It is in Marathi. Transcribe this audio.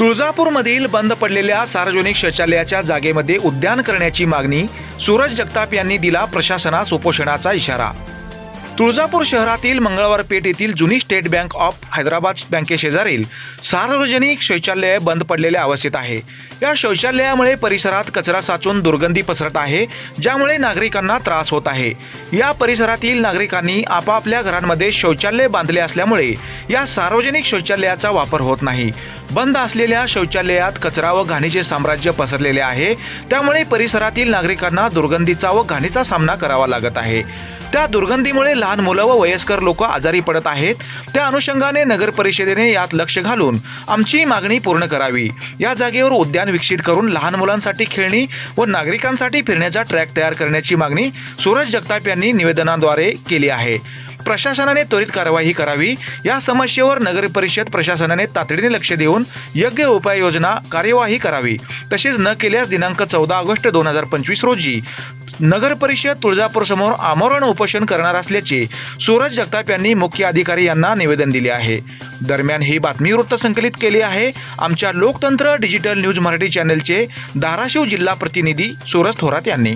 तुळजापूरमधील बंद पडलेल्या सार्वजनिक शौचालयाच्या जागेमध्ये उद्यान करण्याची मागणी सूरज जगताप यांनी दिला प्रशासनास उपोषणाचा इशारा तुळजापूर शहरातील मंगळवार पेठ येथील जुनी स्टेट बँक ऑफ हैदराबाद बँकेशेजारील सार्वजनिक शौचालय बंद पडलेल्या अवस्थेत आहे. या शौचालयामुळे परिसरात कचरा साचून दुर्गंधी पसरत आहे ज्यामुळे नागरिकांना त्रास होत आहे. या परिसरातील नागरिकांनी आपापल्या घरांमध्ये शौचालय बांधले असल्यामुळे या सार्वजनिक शौचालयाचा वापर होत नाही. बंद असलेल्या शौचालयात कचरा व घाणीचे साम्राज्य पसरलेले आहे. त्यामुळे परिसरातील नागरिकांना दुर्गंधीचा व घाणीचा सामना करावा लागत आहे. त्या दुर्गंधीमुळे लहान मुलं व वयस्कर लोक आजारी पडत आहेत. त्या अनुषंगाने नगर परिषदेने यात लक्ष घालून आमची मागणी पूर्ण करावी. या जागेवर उद्यान विकसित करून लहान मुलांसाठी खेळणी व नागरिकांसाठी फिरण्याचा ट्रॅक तयार करण्याची मागणी सूरज जगताप यांनी निवेदनाद्वारे केली आहे. प्रशासनाने त्वरित कारवाई करावी. या समस्येवर नगर परिषद प्रशासनाने तातडीने लक्ष देऊन योग्य उपाययोजना कार्यवाही करावी. तसेच न केल्यास दिनांक चौदा ऑगस्ट दोन हजार पंचवीस रोजी नगर परिषद तुळजापूर समोर आमरण उपोषण करणार असल्याचे सूरज जगताप यांनी मुख्य अधिकारी यांना निवेदन दिले आहे. दरम्यान ही बातमी वृत्त संकलित केली आहे. आमच्या लोकतंत्र डिजिटल न्यूज मराठी चॅनलचे धाराशिव जिल्हा प्रतिनिधी सूरज थोरात यांनी.